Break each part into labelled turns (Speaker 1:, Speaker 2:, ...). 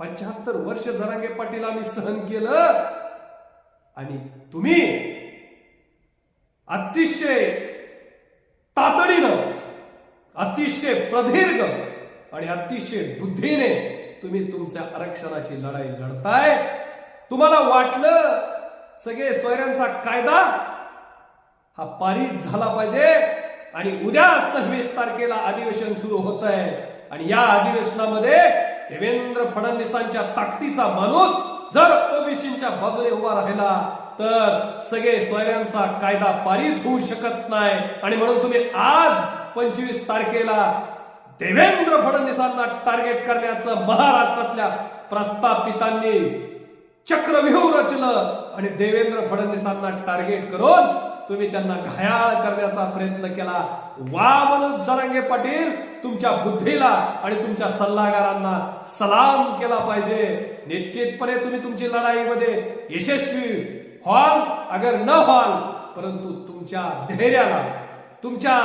Speaker 1: पंच्याहत्तर वर्ष जरांगे पाटील आम्ही सहन केलं. आणि तुम्ही अतिशय तातडीनं अतिशय प्रदीर्घ आणि अतिशय बुद्धीने तुम्ही तुमच्या आरक्षणाची लढाई लढताय. तुम्हाला वाटलं सगळे सोयऱ्यांचा कायदा हा पारित झाला पाहिजे आणि उद्या सव्वीस तारखेला अधिवेशन सुरू होत आहे आणि या अधिवेशनामध्ये देवेंद्र फडणवीसांच्या ताकदीचा माणूस जर ओबीसीच्या बाजूने उभा राहिला तर सगळे सोयऱ्यांचा कायदा पारित होऊ शकत नाही. आणि म्हणून तुम्ही आज पंचवीस तारखेला देवेंद्र फडणवीसांना टार्गेट करण्याचं महाराष्ट्रातल्या प्रस्थापितांनी चक्रव्यूह रचलं आणि देवेंद्र फडणवीसांना टार्गेट करून तुम्ही त्यांना घायाळ करण्याचा प्रयत्न केला. वा म्हणून जरांगे पाटील तुमच्या बुद्धीला आणि तुमच्या सल्लागारांना सलाम केला पाहिजे. निश्चितपणे तुम्ही तुमची लढाईमध्ये यशस्वी व्हाल अगर न व्हाल परंतु तुमच्या धैर्याला तुमच्या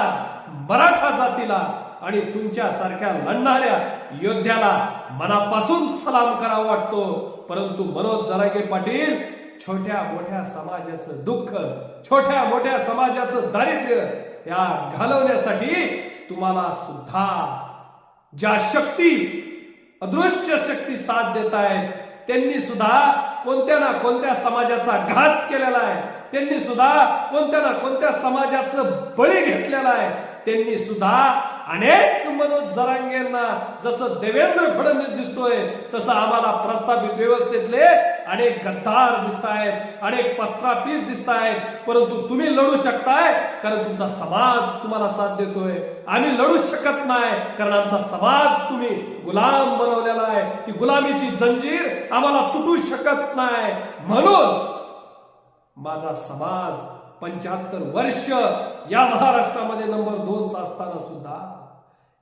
Speaker 1: मराठा जातीला आणि तुमच्या सारख्या लढणाऱ्या योद्ध्याला मनापासून सलाम करावा वाटतो. परंतु मनोज जरांगे पाटील छोट्या मोठ्या समाजाचं दुःख छोट्या मोठ्या समाजाचं दारिद्र्य या घालवण्यासाठी तुम्हाला सुद्धा ज्या शक्ती अदृश्य शक्ती साथ देत आहेत त्यांनी सुद्धा कोणत्या ना कोणत्या समाजाचा घात केलेला आहे त्यांनी सुद्धा कोणत्या ना कोणत्या समाजाचं बळी घेतलेला आहे त्यांनी सुद्धा अनेक मनोज जरांगेंना जसं देवेंद्र फडणवीस दिसतोय तसं आम्हाला प्रस्थापित व्यवस्थेतले अनेक गद्दार दिसत आहेत अनेक पस्त्रापीस दिसत आहेत परंतु तुम्ही लढू शकताय कारण तुमचा समाज तुम्हाला साथ देतोय. आम्ही लढू शकत नाही कारण आमचा समाज तुम्ही गुलाम बनवलेला आहे. ती गुलामीची जंजीर आम्हाला तुटू शकत नाही. म्हणून माझा समाज पंच्याहत्तर वर्ष या महाराष्ट्रामध्ये नंबर दोनचा असताना सुद्धा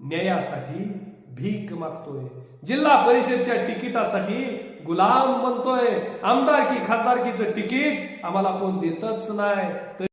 Speaker 1: न्यायासाठी भीक मागतोय. जिल्हा परिषदच्या तिकिटासाठी गुलाम बनतोय. आमदारकी खासदारकीचं तिकीट आम्हाला कोण देतच नाही.